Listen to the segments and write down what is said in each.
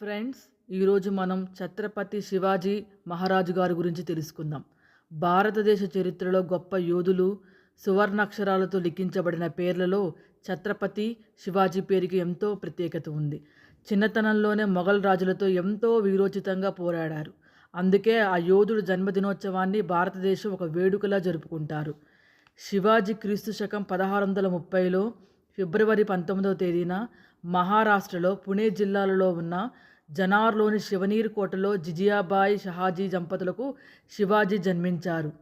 Friends ఈరోజు మనం ఛత్రపతి శివాజీ మహారాజు గారి గురించి తెలుసుకుందాం. భారతదేశ చరిత్రలో గొప్ప యోధులు సువర్ణాక్షరాలతో లిఖించబడిన పేర్లలో ఛత్రపతి శివాజీ పేరుకి ఎంతో ప్రత్యేకత ఉంది. చిన్నతనంలోనే మొఘల్ రాజులతో ఎంతో వీరోచితంగా పోరాడారు. అందుకే ఆ యోధుడు జన్మదినోత్సవాన్ని భారతదేశం ఒక వేడుకలా జరుపుకుంటారు. శివాజీ క్రీస్తు శకం పదహారు వందల ముప్పైలో ఫిబ్రవరి పంతొమ్మిదవ తేదీన మహారాష్ట్రలో పుణే జిల్లాలలో ఉన్న జనార్లోని శివనీర్ కోటలో జిజియాబాయి షహాజీ దంపతులకు శివాజీ జన్మించారు.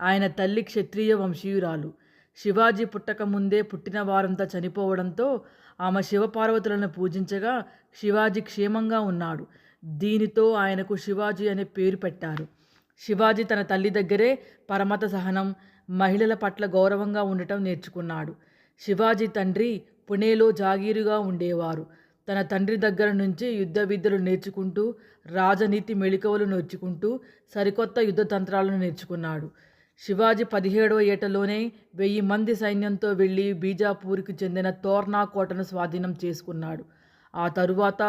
ఆయన తల్లి క్షత్రియ వంశీయురాలు. శివాజీ పుట్టక ముందే పుట్టిన వారంతా చనిపోవడంతో ఆమె శివపార్వతులను పూజించగా శివాజీ క్షేమంగా ఉన్నాడు. దీనితో ఆయనకు శివాజీ అనే పేరు పెట్టారు. శివాజీ తన తల్లి దగ్గరే పరమత సహనం మహిళల పట్ల గౌరవంగా ఉండటం నేర్చుకున్నాడు. శివాజీ తండ్రి పుణేలో జాగీరుగా ఉండేవారు. తన తండ్రి దగ్గర నుంచి యుద్ధ విద్యలు నేర్చుకుంటూ రాజనీతి మెళికవలు నేర్చుకుంటూ సరికొత్త యుద్ధ తంత్రాలను నేర్చుకున్నాడు. శివాజీ పదిహేడవ ఏటలోనే వెయ్యి మంది సైన్యంతో వెళ్ళి బీజాపూర్కి చెందిన తోర్నా కోటను స్వాధీనం చేసుకున్నాడు. ఆ తరువాత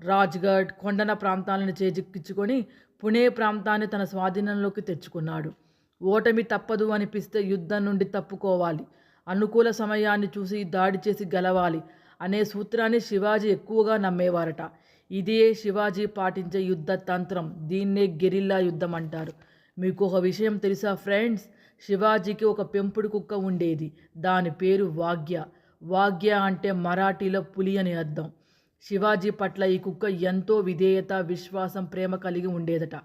రాజ్గఢ్ కొండన ప్రాంతాలను చేజిక్కించుకొని పుణే ప్రాంతాన్ని తన స్వాధీనంలోకి తెచ్చుకున్నాడు. ఓటమి తప్పదు అనిపిస్తే యుద్ధం నుండి తప్పుకోవాలి. అనుకూల సమయాన్ని చూసి దాడి చేసి గెలవాలి అనే సూత్రాన్ని శివాజీ ఎక్కువగా నమ్మేవారట. ఇదే శివాజీ పాటించే యుద్ధ తంత్రం. దీన్నే గెరిల్లా యుద్ధం అంటారు. మీకు ఒక విషయం తెలుసా ఫ్రెండ్స్? శివాజీకి ఒక పెంపుడు కుక్క ఉండేది. దాని పేరు వాగ్య. వాగ్య అంటే మరాఠీలో పులి అని అర్థం. శివాజీ పట్ల ఈ కుక్క ఎంతో విధేయత విశ్వాసం ప్రేమ కలిగి ఉండేదట.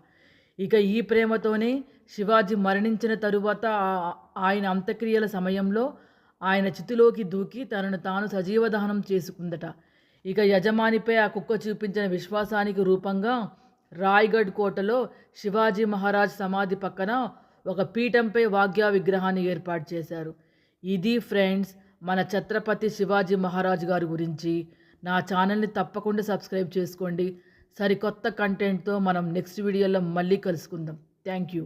ఇక ఈ ప్రేమతోనే శివాజీ మరణించిన తరువాత ఆ- ఆయన అంత్యక్రియల సమయంలో ఆయన చితిలోకి దూకి తనను తాను సజీవ దహనం చేసుకుందట. ఇక యజమానిపై ఆ కుక్క చూపించిన విశ్వాసానికి రూపంగా రాయ్గఢ్ కోటలో శివాజీ మహారాజ్ సమాధి పక్కన ఒక పీఠంపై వాగ్యా విగ్రహాన్ని ఏర్పాటు చేశారు. ఇది ఫ్రెండ్స్ మన ఛత్రపతి శివాజీ మహారాజ్ గారి గురించి. నా ఛానల్ని తప్పకుండా సబ్స్క్రైబ్ చేసుకోండి. సరికొత్త కంటెంట్తో మనం నెక్స్ట్ వీడియోలో మళ్ళీ కలుసుకుందాం. Thank you